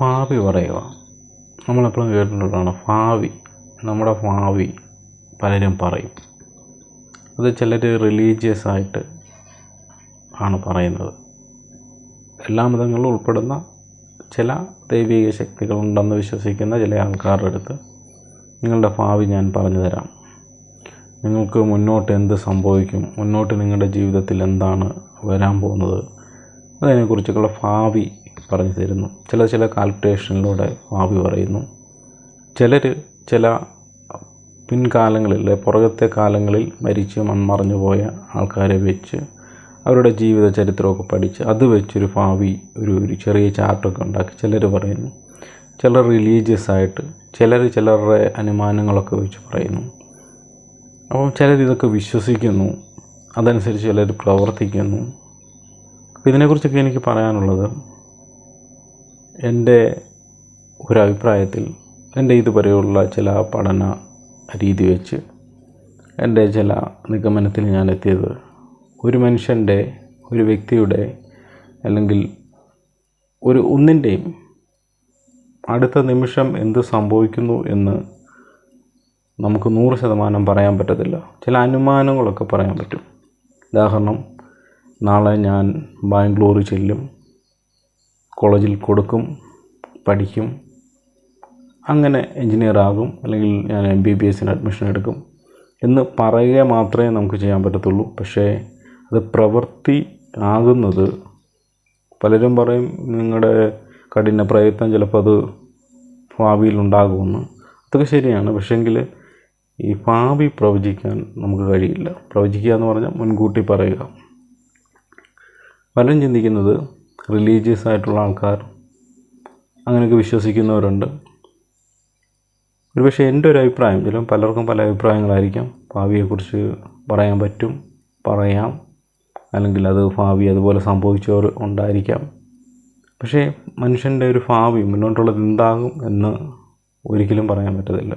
ഭാവി പറയുക. നമ്മളെപ്പോഴും കേട്ടിട്ടുള്ളതാണ് ഭാവി നമ്മുടെ ഭാവി പലരും പറയും. അത് ചിലർ റിലീജിയസ് ആയിട്ട് ആണ് പറയുന്നത്. എല്ലാ മതങ്ങളിലും ഉൾപ്പെടുന്ന ചില ദൈവിക ശക്തികളുണ്ടെന്ന് വിശ്വസിക്കുന്ന ചില ആൾക്കാരുടെ അടുത്ത് നിങ്ങളുടെ ഭാവി ഞാൻ പറഞ്ഞു തരാം. നിങ്ങൾക്ക് മുന്നോട്ട് എന്ത് സംഭവിക്കും? മുന്നോട്ട് നിങ്ങളുടെ ജീവിതത്തിൽ എന്താണ് വരാൻ പോകുന്നത്? അതിനെക്കുറിച്ചൊക്കെയുള്ള ഭാവി പറഞ്ഞു തരുന്നു ചില ചില കാൽക്കുലേഷനിലൂടെ ഭാവി പറയുന്നു. ചിലർ ചില പിൻകാലങ്ങളിൽ പുറകത്തെ കാലങ്ങളിൽ മരിച്ച് മൺമറഞ്ഞു പോയ ആൾക്കാരെ വെച്ച് അവരുടെ ജീവിത ചരിത്രമൊക്കെ പഠിച്ച് അത് വെച്ചൊരു ഭാവി ഒരു ഒരു ചെറിയ ചാർട്ടൊക്കെ ഉണ്ടാക്കി ചിലർ പറയുന്നു. ചിലർ റിലീജിയസ് ആയിട്ട് ചിലർ ചിലരുടെ അനുമാനങ്ങളൊക്കെ വെച്ച് പറയുന്നു. അപ്പം ചിലർ ഇതൊക്കെ വിശ്വസിക്കുന്നു. അതനുസരിച്ച് ചിലർ പ്രവർത്തിക്കുന്നു. അപ്പോൾ ഇതിനെക്കുറിച്ചൊക്കെ എനിക്ക് പറയാനുള്ളത് എന്റെ ഒരഭിപ്രായത്തിൽ എന്റെ ഇതുവരെയുള്ള ചില പഠന രീതി വെച്ച് എന്റെ ചില നിഗമനത്തിൽ ഞാൻ എത്തിയത് ഒരു മനുഷ്യന്റെ ഒരു വ്യക്തിയുടെ അല്ലെങ്കിൽ ഒരു ഒന്നിന്റെയും അടുത്ത നിമിഷം എന്ത് സംഭവിക്കുന്നു എന്ന് നമുക്ക് നൂറ് ശതമാനം പറയാൻ പറ്റത്തില്ല. ചില അനുമാനങ്ങളൊക്കെ പറയാൻ പറ്റും. ഉദാഹരണം നാളെ ഞാൻ ബാംഗ്ലൂർ ചെല്ലും. കോളേജിൽ കൊടുക്കും പഠിക്കും അങ്ങനെ എൻജിനീയർ ആകും അല്ലെങ്കിൽ ഞാൻ എം ബി ബി എസിന് അഡ്മിഷൻ എടുക്കും എന്ന് പറയുക മാത്രമേ നമുക്ക് ചെയ്യാൻ പറ്റത്തുള്ളൂ. പക്ഷേ അത് പ്രവൃത്തി ആകുന്നത് പലരും പറയും നിങ്ങളുടെ കഠിന പ്രയത്നം ചിലപ്പോൾ അത് ഭാവിയിൽ ഉണ്ടാകുമെന്ന്. അതൊക്കെ ശരിയാണ്. പക്ഷേങ്കിൽ ഈ ഭാവി പ്രവചിക്കാൻ നമുക്ക് കഴിയില്ല. പ്രവചിക്കുക എന്ന് പറഞ്ഞാൽ മുൻകൂട്ടി പറയുക. പലരും ചിന്തിക്കുന്നത് റിലീജിയസ് ആയിട്ടുള്ള ആൾക്കാർ അങ്ങനെയൊക്കെ വിശ്വസിക്കുന്നവരുണ്ട്. ഒരുപക്ഷെ എന്റെ ഒരു അഭിപ്രായം ചില പലർക്കും പല അഭിപ്രായങ്ങളായിരിക്കാം. ഭാവിയെക്കുറിച്ച് പറയാൻ പറ്റും പറയാം. അല്ലെങ്കിൽ അത് ഭാവി അതുപോലെ സംഭവിച്ചവർ ഉണ്ടായിരിക്കാം. പക്ഷേ മനുഷ്യന്റെ ഒരു ഭാവി മുന്നോട്ടുള്ളത് എന്താകും എന്ന് ഒരിക്കലും പറയാൻ പറ്റത്തില്ല.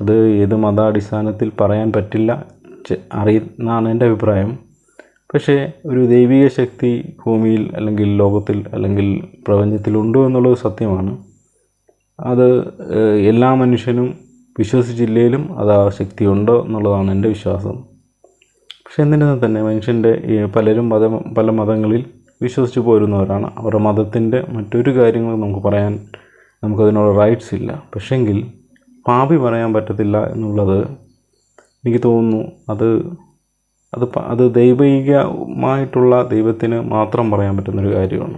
അത് ഏത് മതാടിസ്ഥാനത്തിൽ പറയാൻ പറ്റില്ല അറിയുന്നതാണ് എന്റെ അഭിപ്രായം. പക്ഷേ ഒരു ദൈവിക ശക്തി ഭൂമിയിൽ അല്ലെങ്കിൽ ലോകത്തിൽ അല്ലെങ്കിൽ പ്രപഞ്ചത്തിലുണ്ടോ എന്നുള്ളത് സത്യമാണ്. അത് എല്ലാ മനുഷ്യനും വിശ്വസിച്ചില്ലെങ്കിലും അത് ആ ശക്തി ഉണ്ടോ എന്നുള്ളതാണ് എന്റെ വിശ്വാസം. പക്ഷേ എന്നിരുന്നാൽ തന്നെ മനുഷ്യന്റെ പലരും മത പല മതങ്ങളിൽ വിശ്വസിച്ച് പോരുന്നവരാണ്. അവരുടെ മതത്തിന്റെ മറ്റൊരു കാര്യങ്ങളും നമുക്ക് പറയാൻ നമുക്കതിനുള്ള റൈറ്റ്സ് ഇല്ല. പക്ഷെങ്കിൽ പാപി പറയാൻ പറ്റത്തില്ല എന്നുള്ളത് എനിക്ക് തോന്നുന്നു അത് അത് അത് ദൈവികമായിട്ടുള്ള ദൈവത്തിന് മാത്രം പറയാൻ പറ്റുന്നൊരു കാര്യമാണ്.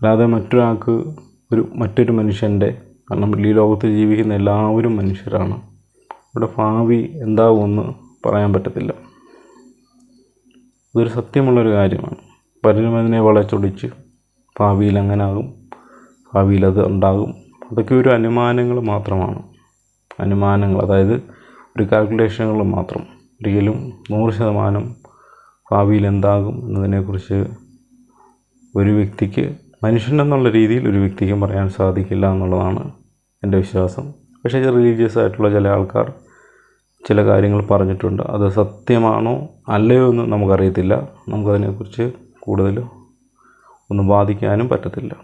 അല്ലാതെ മറ്റൊരാൾക്ക് ഒരു മറ്റൊരു മനുഷ്യന്റെ കാരണം ഈ ലോകത്ത് ജീവിക്കുന്ന എല്ലാവരും മനുഷ്യരാണ്. ഇവിടെ ഭാവി എന്താവുമെന്ന് പറയാൻ പറ്റത്തില്ല. ഇതൊരു സത്യമുള്ളൊരു കാര്യമാണ്. പലരും അതിനെ വളച്ചൊടിച്ച് ഭാവിയിൽ അങ്ങനെ ആകും ഭാവിയിൽ അത് ഉണ്ടാകും അതൊക്കെ ഒരു അനുമാനങ്ങൾ മാത്രമാണ്. അനുമാനങ്ങൾ അതായത് ഒരു കാൽക്കുലേഷനുകൾ മാത്രം. ഒരിക്കലും നൂറ് ശതമാനം ഭാവിയിൽ എന്താകും എന്നതിനെക്കുറിച്ച് ഒരു വ്യക്തിക്ക് മനുഷ്യൻ എന്നുള്ള രീതിയിൽ ഒരു വ്യക്തിക്കും പറയാൻ സാധിക്കില്ല എന്നുള്ളതാണ് എന്റെ വിശ്വാസം. പക്ഷേ റിലീജിയസ് ആയിട്ടുള്ള ചില ആൾക്കാർ ചില കാര്യങ്ങൾ പറഞ്ഞിട്ടുണ്ട്. അത് സത്യമാണോ അല്ലയോ എന്ന് നമുക്കറിയത്തില്ല. നമുക്കതിനെക്കുറിച്ച് കൂടുതൽ ഒന്നും വാദിക്കാനും പറ്റത്തില്ല.